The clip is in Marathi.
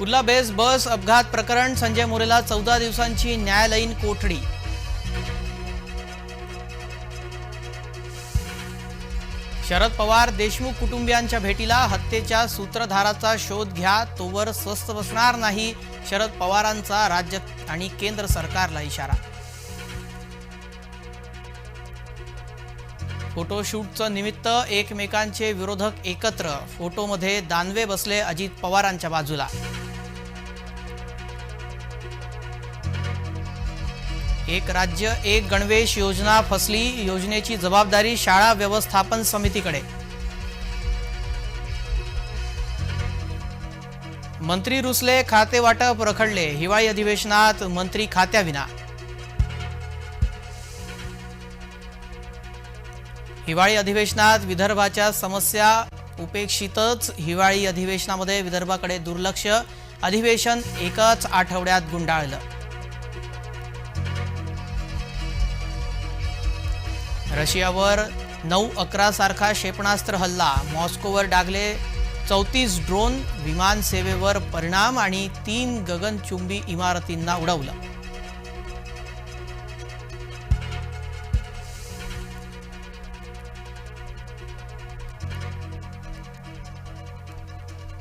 कुर्ला बेस बस अपघात प्रकरण संजय मोरेला चौदा दिवसांची न्यायालयीन कोठडी. शरद पवार देशमुख कुटुंबियांच्या भेटीला हत्येच्या सूत्रधाराचा शोध घ्या तोवर स्वस्त बसणार नाही शरद पवारांचा राज्य आणि केंद्र सरकारला इशारा. फोटोशूटचं निमित्त एकमेकांचे विरोधक एकत्र फोटोमध्ये दानवे बसले अजित पवारांच्या बाजूला. एक राज्य एक गणवेश योजना फसली योजनेची जबाबदारी शाळा व्यवस्थापन समितीकडे. मंत्री रुसले खाते वाटप रखडले हिवाळी अधिवेशनात मंत्री खात्याविना हिवाळी अधिवेशनात विदर्भाच्या समस्या उपेक्षितच हिवाळी अधिवेशनामध्ये विदर्भाकडे दुर्लक्ष. अधिवेशन एकाच आठवड्यात गुंडाळलं. रशियावर नऊ अकरा सारखा क्षेपणास्त्र हल्ला. मॉस्कोवर डागले चौतीस ड्रोन विमान सेवेवर परिणाम आणि तीन गगनचुंबी इमारतींना उडवलं.